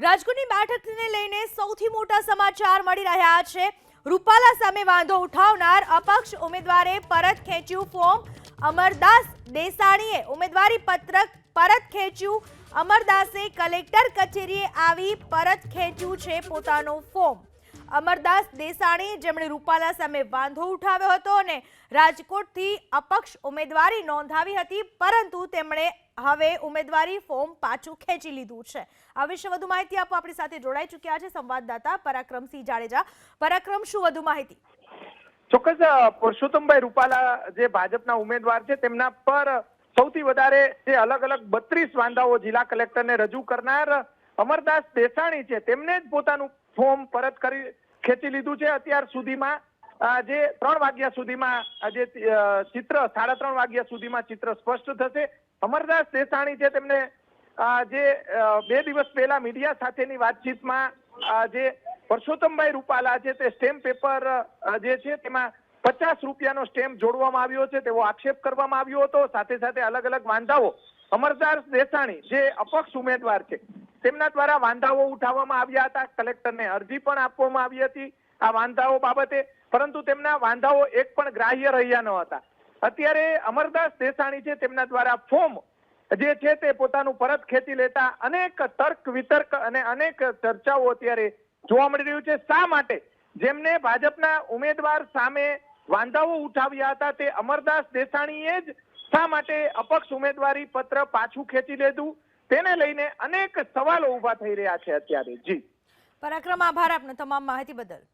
રાજકોટની બેઠકને લઈને સૌથી મોટા સમાચાર મળી રહ્યા છે. રૂપાલા સામે વાંધો ઉઠાવનાર અપક્ષ ઉમેદવારે પરત ખેંચ્યું ફોર્મ અમરદાસ દેસાણીએ ઉમેદવારી પત્રક પરત ખેંચ્યું. અમરદાસે કલેક્ટર કચેરીએ આવી પરત ખેંચ્યું છે પોતાનું ફોર્મ અમરદાસ દેસાણી જેમણે રૂપાલા સામે વાંધો ઉઠાવ્યો હતો અને રાજકોટથી અપક્ષ ઉમેદવારી નોંધાવી હતી, પરંતુ તેમણે હવે ઉમેદવારી ફોર્મ પાછું ખેંચી લીધું છે. આ વિશે વધુ માહિતી આપો. આપણી સાથે જોડાઈ ચૂક્યા છે સંવાદદાતા પરાક્રમસિંહ જાડેજા. પરાક્રમ, શું વધુ માહિતી? ચોક્કસ પુરુષોત્તમભાઈ રૂપાલા જે ભાજપના ઉમેદવાર છે, તેમના પર સૌથી વધારે જે અલગ અલગ બત્રીસ વાંધાઓ જિલ્લા કલેક્ટરને રજૂ કરનાર અમરદાસ દેસાણી છે, તેમને જ પોતાનું ફોર્મ પરત કરી ખેંચી લીધું છે. અત્યાર સુધીમાં આજે ત્રણ વાગ્યા સુધીમાં આજે ચિત્ર, સાડા ત્રણ વાગ્યા સુધીમાં ચિત્ર સ્પષ્ટ થશે. અમરદાસ દેસાણી છે, તેમને જે બે દિવસ પહેલા મીડિયા સાથેની વાતચીતમાં જે પરસોત્તમભાઈ રૂપાલા છે, તે સ્ટેમ્પ પેપર જે છે, તેમાં પચાસ રૂપિયાનો સ્ટેમ્પ જોડવામાં આવ્યો છે, તેવો આક્ષેપ કરવામાં આવ્યો હતો. સાથે સાથે અલગ અલગ વાંધાઓ. અમરદાસ દેસાણી જે અપક્ષ ઉમેદવાર છે તેમના દ્વારા વાંધાઓ ઉઠાવવામાં આવ્યા હતા. કલેક્ટરને અરજી પણ આપવામાં આવી હતી આ વાંધાઓ બાબતે, પરંતુ તેમના વાંધાઓ એક પણ ગ્રાહ્ય રહ્યા ન હતા. અત્યારે અમરદાસ દેસાણી છે તેમના દ્વારા ફોર્મ જે છે તે પોતાનું પરત ખેંચી લેતા અનેક તર્ક વિતર્ક અને અનેક ચર્ચાઓ અત્યારે જોવા મળી રહ્યું છે. શા માટે? જેમને ભાજપના ઉમેદવાર સામે વાંધાઓ ઉઠાવ્યા હતા તે અમરદાસ દેસાણીએ જ શા માટે અપક્ષ ઉમેદવારી પત્ર પાછું ખેંચી લીધું? તેને લઈને અનેક સવાલો ઊભા થઈ રહ્યા છે અત્યારે. જી. પરાક્રમ, આભાર આપનો તમામ માહિતી બદલ.